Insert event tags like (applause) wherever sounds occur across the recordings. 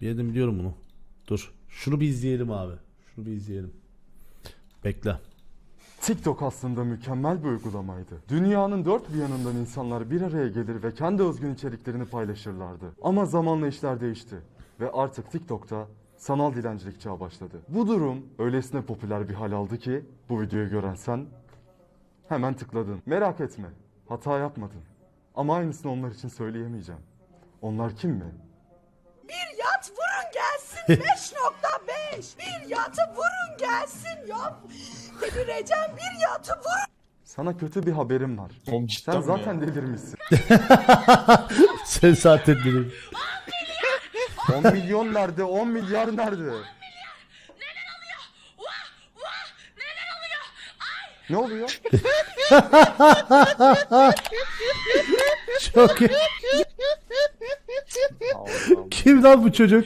Yedim biliyorum bunu. Dur. Şunu bir izleyelim abi. Şunu bir izleyelim. Bekle. TikTok aslında mükemmel bir uygulamaydı. Dünyanın dört bir yanından insanlar bir araya gelir ve kendi özgün içeriklerini paylaşırlardı. Ama zamanla işler değişti ve artık TikTok'ta sanal dilencilik çağı başladı. Bu durum öylesine popüler bir hal aldı ki bu videoyu gören sen hemen tıkladın. Merak etme, hata yapmadın. Ama aynısını onlar için söyleyemeyeceğim. Onlar kim mi? Bir 5.5. Bir yatı vurun gelsin ya. Delireceğim bir yatı vurun. Sana kötü bir haberim var. Oğlum cidden Sen mi zaten ya? delirmişsin. Sen zaten benim. 10 milyon nerede? 10 milyar nerede? Ne oluyor? Çok iyi. Kim lan bu çocuk?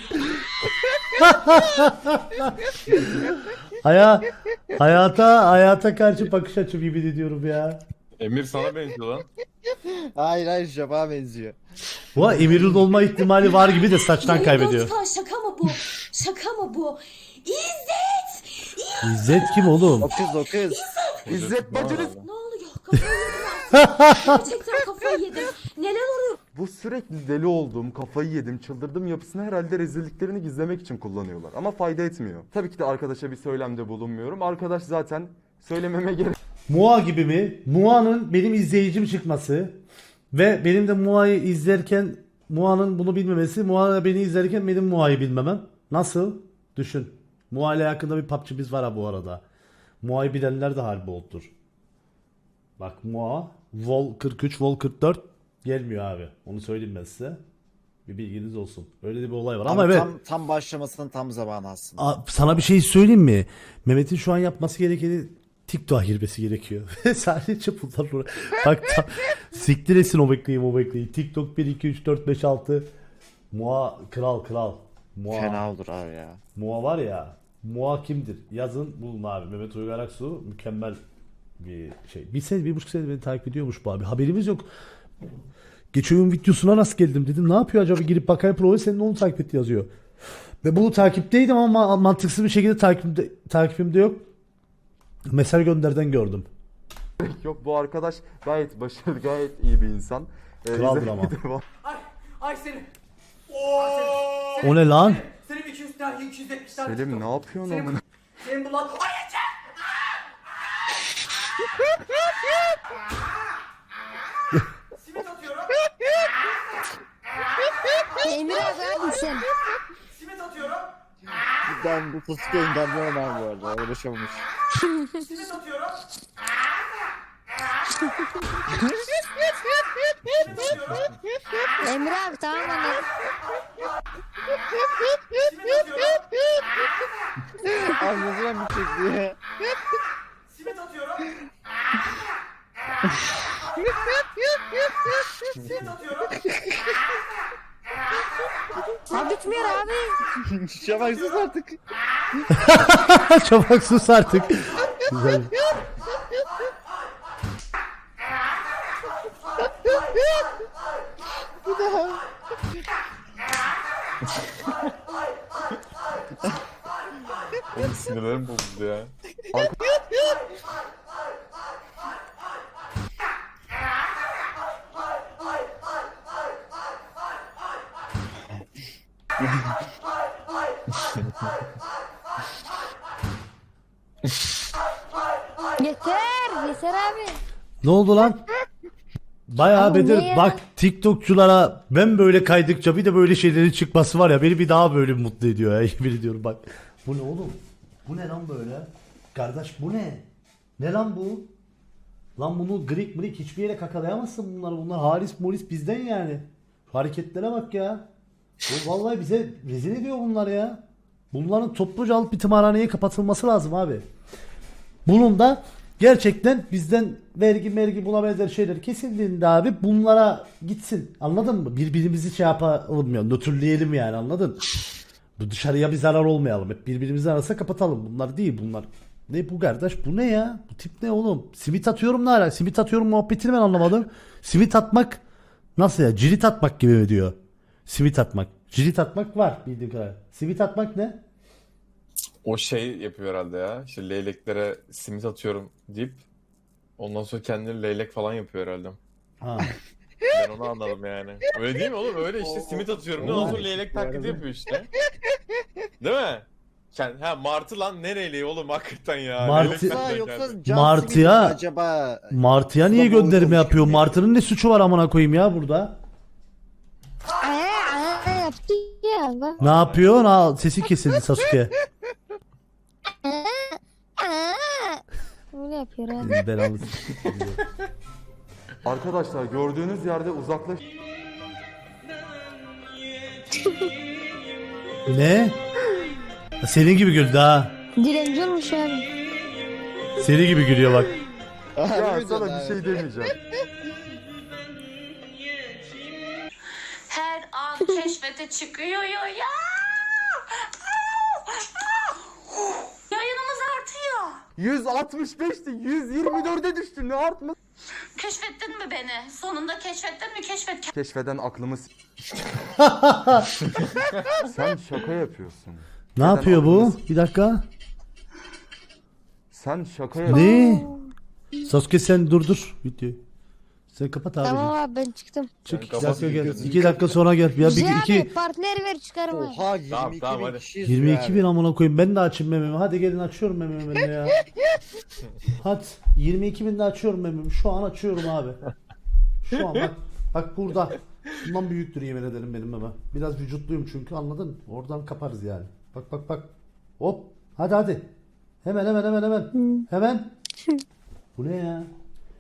Haya, hayata hayata karşı bakış açım gibi ediyorum ya. Emir sana benziyor lan. Hayır hayır Şafak'a benziyor. Bu Emir'in olma ihtimali var gibi de saçtan kaybediyor. Şaka mı bu? Şaka mı bu? İzzet! İzzet kim oğlum? O kız o kız. İzzet bacınız. Ne oluyor? Kafayı yedim artık. (laughs) Gerçekten kafayı yedim. Neler oluyor? Bu sürekli deli olduğum, kafayı yedim, çıldırdım yapısını herhalde rezilliklerini gizlemek için kullanıyorlar. Ama fayda etmiyor. Tabii ki de arkadaşa bir söylemde bulunmuyorum. Arkadaş zaten söylememe gerek Mua gibi mi? Mua'nın benim izleyicim çıkması ve benim de Mua'yı izlerken Mua'nın bunu bilmemesi, Mua da beni izlerken benim Mua'yı bilmemem. Nasıl? Düşün. Mua ile hakkında bir PUBG'miz var ha bu arada. Mua'yı bilenler de harbi oldur. Bak Mua, Vol 43, Vol 44 gelmiyor abi. Onu söyleyeyim ben size. Bir bilginiz olsun. Öyle bir olay var. Ama, Ama evet. tam, tam başlamasının tam zamanı aslında. Aa, sana bir şey söyleyeyim mi? Mehmet'in şu an yapması gerekeni TikTok'a girmesi gerekiyor. (laughs) Sadece bunlar uğra- Bak tam (laughs) siktir etsin o bekleyin o bekleyin. TikTok 1, 2, 3, 4, 5, 6. Mua kral kral. Mua, Fena olur abi ya. Mua var ya. Mua kimdir? Yazın bulun abi. Mehmet Uygar Aksu mükemmel bir şey. Bir sene, bir buçuk sene beni takip ediyormuş bu abi. Haberimiz yok. Geçen gün videosuna nasıl geldim dedim. Ne yapıyor acaba? Girip bakayım profil senin onu takip etti yazıyor. Ve bunu takipteydim ama ma- mantıksız bir şekilde takipimde, takipimde yok. Mesaj gönderden gördüm. (laughs) yok. Bu arkadaş gayet başarılı, gayet iyi bir insan. Ee, Kraldır izlemeye ama. devam. Ay, ay Selim. O ne lan? Selim 200 tane 270 tane. Selim ne yapıyorsun Selim, amına? Selim bu lan. Ay yeter! Simit atıyorum. Emir abi neredesin? Simit atıyorum. Ben bu engellemem abi bu arada. Uğraşamamış. Simit atıyorum. Emir abi tamam atıyorum. Abi ne zaman bitecek diye. Simit atıyorum. Simit atıyorum. Ha bitmiyor abi. Şafak sus artık. (laughs) Çabuk sus artık. Güzel. (laughs) Oğlum sinirlerim bozuldu ya. Yeter. Yeter abi. Ne oldu lan? Bayağı Ama Bedir bak TikTokçulara ben böyle kaydıkça bir de böyle şeylerin çıkması var ya beni bir daha böyle mutlu ediyor ya (laughs) yemin ediyorum bak. Bu ne oğlum? Bu ne lan böyle? Kardeş bu ne? Ne lan bu? Lan bunu Greek Mrik hiçbir yere kakalayamazsın bunları. Bunlar Haris Moris bizden yani. Hareketlere bak ya. Bu vallahi bize rezil ediyor bunlar ya. Bunların topluca alıp bir tımarhaneye kapatılması lazım abi. Bunun da gerçekten bizden vergi mergi buna benzer şeyler kesildiğinde abi bunlara gitsin. Anladın mı? Birbirimizi şey yapalım ya. Nötrleyelim yani anladın? Bu dışarıya bir zarar olmayalım. Hep birbirimizin arasında kapatalım. Bunlar değil bunlar. Ne bu kardeş? Bu ne ya? Bu tip ne oğlum? Simit atıyorum ne ara? Simit atıyorum muhabbetini ben anlamadım. Simit atmak nasıl ya? Cirit atmak gibi mi diyor? Simit atmak. Cirit atmak var bildiğim kadar. Simit atmak ne? O şey yapıyor herhalde ya. İşte leyleklere simit atıyorum deyip ondan sonra kendini leylek falan yapıyor herhalde. Ha. Ben onu anladım yani. Öyle değil mi oğlum? Öyle işte simit atıyorum. Ne ondan sonra leylek taklidi yapıyor işte. Değil mi? Kend ha martı lan ne leyleği oğlum hakikaten ya. Martı- Leylek Yoksa, yoksa geldi. Martıya- acaba Martı'ya niye Sıla gönderme yapıyor? şimdi- Martı'nın ne suçu var amına koyayım ya burada? Aa, aa, yaptı ya bak. Ne yapıyor? Ha, sesi kesildi Sasuke. Öyle yapıyor abi. Belamı (laughs) Arkadaşlar gördüğünüz yerde uzaklaş... (laughs) Ne? Senin gibi güldü ha. Dilenci olmuş abi. Senin gibi gülüyor bak. Ya sana bir şey demeyeceğim. Her an keşfete çıkıyor ya. Yayınımız artıyor. 165'ti 124'e düştü ne artma? Keşfettin mi beni? Sonunda keşfettin mi? Keşfet. Keşfeden aklımı s- (laughs) Sen şaka yapıyorsun. Ne yapıyor bu? Bir dakika. Sen şaka yapıyorsun. Ne? Sasuke sen dur dur videoyu. Sen kapat abi. Tamam abi ben çıktım. Çık iki kapat dakika gel. İki dakika sonra gel. Ya bir Güzel iki abi partner ver çıkarım abi. Oha 22 Tamam, tamam, bin hadi. kişiyiz 22 bin amına koyayım. Ben de açayım mememi. Hadi gelin açıyorum mememi ben de ya. (laughs) Hadi 22 bin de açıyorum mememi. Şu an açıyorum abi. Şu an bak. Bak burada. Bundan büyüktür yemin ederim benim meme. Biraz vücutluyum çünkü anladın? Oradan kaparız yani. Bak bak bak. Hop. Hadi hadi. Hemen hemen hemen hemen. Hemen. Bu ne ya?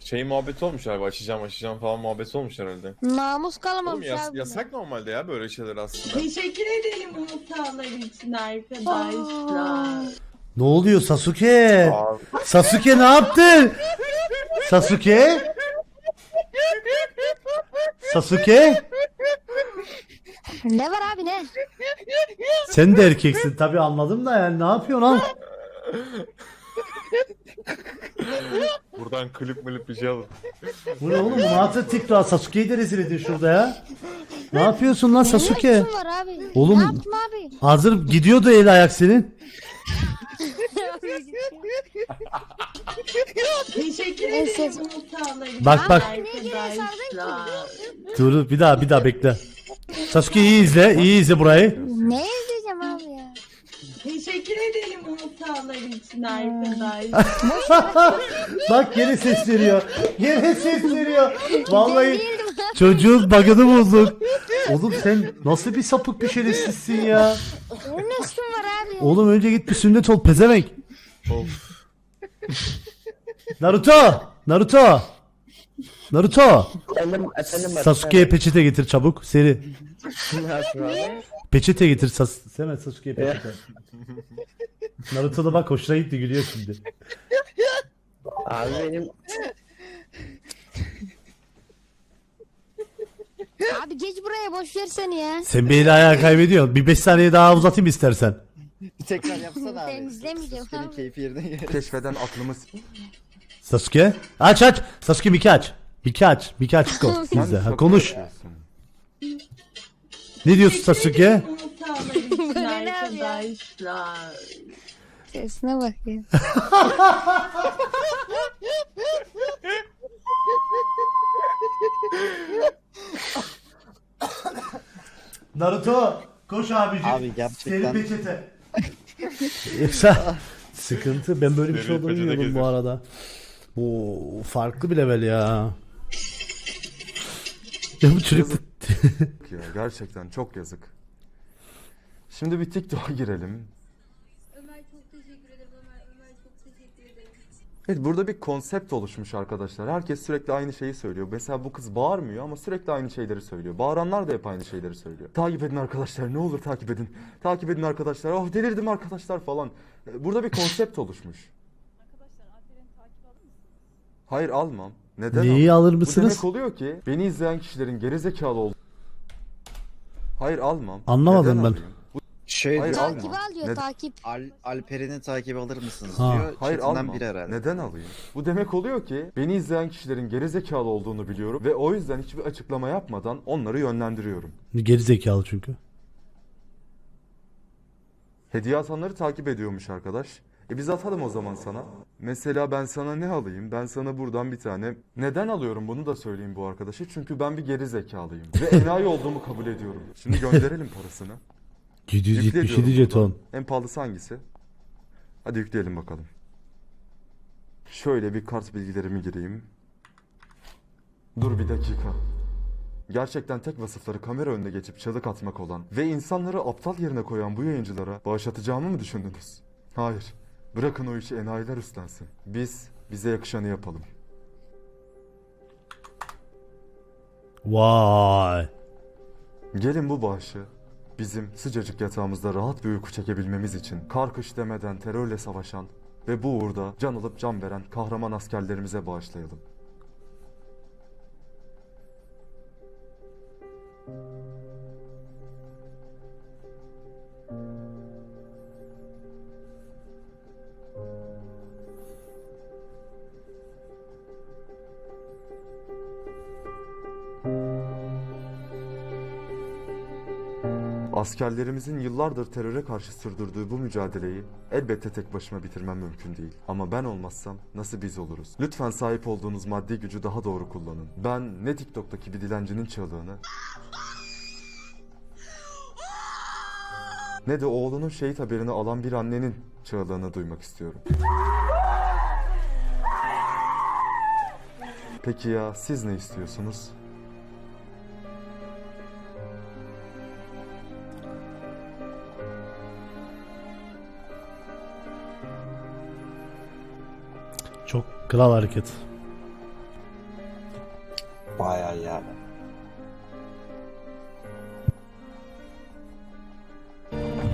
Şey muhabbeti olmuş galiba açacağım açacağım falan muhabbeti olmuş herhalde. Namus Oğlum kalamamış yas- abi. yasak normalde ya böyle şeyler aslında. Teşekkür ederim bu için arkadaşlar. Ne oluyor Sasuke? Abi, Sasuke ne yaptın? Sasuke? Sasuke? Ne var abi ne? Sen de erkeksin tabi anladım da yani ne yapıyorsun lan? (laughs) buradan klip milip bir şey alın. Bu ne oğlum bu ne yaptı TikTok'a Sasuke'yi de rezil ediyor şurada ya. Ne yapıyorsun lan Ne Sasuke? var abi? Oğlum- Ne yaptım abi? Hazır gidiyordu el ayak senin. Teşekkür ederim ses- Bak, bak. Dur bir daha bir daha bekle. Sasuke iyi izle iyi izle burayı. Ne izleyeceğim abi ya? Teşekkür ederim bu hatalar için arkadaşlar. (laughs) Bak gene ses veriyor. Gene ses veriyor. Vallahi çocuğun bug'ını bulduk. Oğlum sen nasıl bir sapık bir şerefsizsin ya. Ne suçum var abi? Oğlum önce git bir sünnet ol pezevenk. Of. Naruto! Naruto! Naruto! Efendim, efendim, Sasuke'ye peçete getir çabuk. Seri. Peçete getir Sas Hemen Sasuke'ye peçete. Naruto da bak hoşuna gitti gülüyor şimdi. Abi benim Abi geç buraya boş ver seni ya. Sen bir eli ayağı kaybediyorsun. Bir 5 saniye daha uzatayım istersen. bir tekrar yapsana abi. Ben izlemeyeceğim Sasuke'nin abi. keyfi yerine gelir. Keşfeden aklımı s- Sasuke. Aç aç. Sasuke Miki aç. Miki aç. Miki aç. (laughs) Sen İzle. Ha, konuş. yapıyorsun. Ne diyorsun Sasuke? Arkadaşlar. Sesine bak ya. Naruto. Koş abicim. Abi gerçekten- Seri peçete. Yoksa sıkıntı. Ben böyle bir şey olduğunu bilmiyordum bu arada. Bu farklı bir level ya. Ya bu çocuk ya gerçekten çok yazık. Şimdi bir TikTok'a girelim. Ömer çok teşekkür ederim Ömer. Ömer çok teşekkür ederim. Evet burada bir konsept oluşmuş arkadaşlar. Herkes sürekli aynı şeyi söylüyor. Mesela bu kız bağırmıyor ama sürekli aynı şeyleri söylüyor. Bağıranlar da hep aynı şeyleri söylüyor. Takip edin arkadaşlar ne olur takip edin. Takip edin arkadaşlar. Oh delirdim arkadaşlar falan. Ee, Burada bir konsept oluşmuş. Hayır almam. Neden Neyi alır Bu mısınız? demek oluyor ki beni izleyen kişilerin gerizekalı olduğu... Hayır almam. Anlamadım Neden ben. alayım? Şöyle Hayır, diyor. Takip alma. al diyor Ne- takip. Al, Alperen'i takip alır mısınız Ha. diyor. Hayır Chatinden almam. biri herhalde. Neden alayım? Bu demek oluyor ki beni izleyen kişilerin gerizekalı olduğunu biliyorum ve o yüzden hiçbir açıklama yapmadan onları yönlendiriyorum. Geri zekalı çünkü. Hediye atanları takip ediyormuş arkadaş. E biz atalım o zaman sana. Mesela ben sana ne alayım? Ben sana buradan bir tane... Neden alıyorum bunu da söyleyeyim bu arkadaşa. Çünkü ben bir geri zekalıyım. Ve (laughs) enayi olduğumu kabul ediyorum. Şimdi gönderelim parasını. 777 Yükle diyorum jeton. En pahalısı hangisi? Hadi yükleyelim bakalım. Şöyle bir kart bilgilerimi gireyim. Dur bir dakika. Gerçekten tek vasıfları kamera önüne geçip çalık atmak olan ve insanları aptal yerine koyan bu yayıncılara bağış atacağımı mı düşündünüz? Hayır. Bırakın o işi enayiler üstlensin. Biz bize yakışanı yapalım. Vay. Gelin bu bağışı bizim sıcacık yatağımızda rahat bir uyku çekebilmemiz için kar kış demeden terörle savaşan ve bu uğurda can alıp can veren kahraman askerlerimize bağışlayalım. Askerlerimizin yıllardır teröre karşı sürdürdüğü bu mücadeleyi elbette tek başıma bitirmem mümkün değil. Ama ben olmazsam nasıl biz oluruz? Lütfen sahip olduğunuz maddi gücü daha doğru kullanın. Ben ne TikTok'taki bir dilencinin çığlığını ne de oğlunun şehit haberini alan bir annenin çığlığını duymak istiyorum. Peki ya siz ne istiyorsunuz? Kral hareket. Bayağı yani.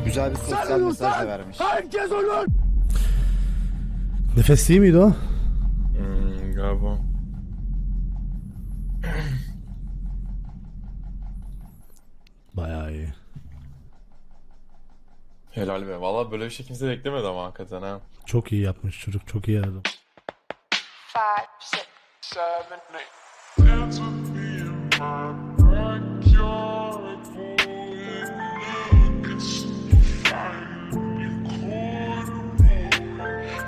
Güzel bir sosyal mesaj da vermiş. Nefes değil miydi o? Hmm, galiba. Bayağı iyi. Helal be. Valla böyle bir şey kimse beklemedi ama hakikaten ha. Çok iyi yapmış çocuk. Çok iyi adam.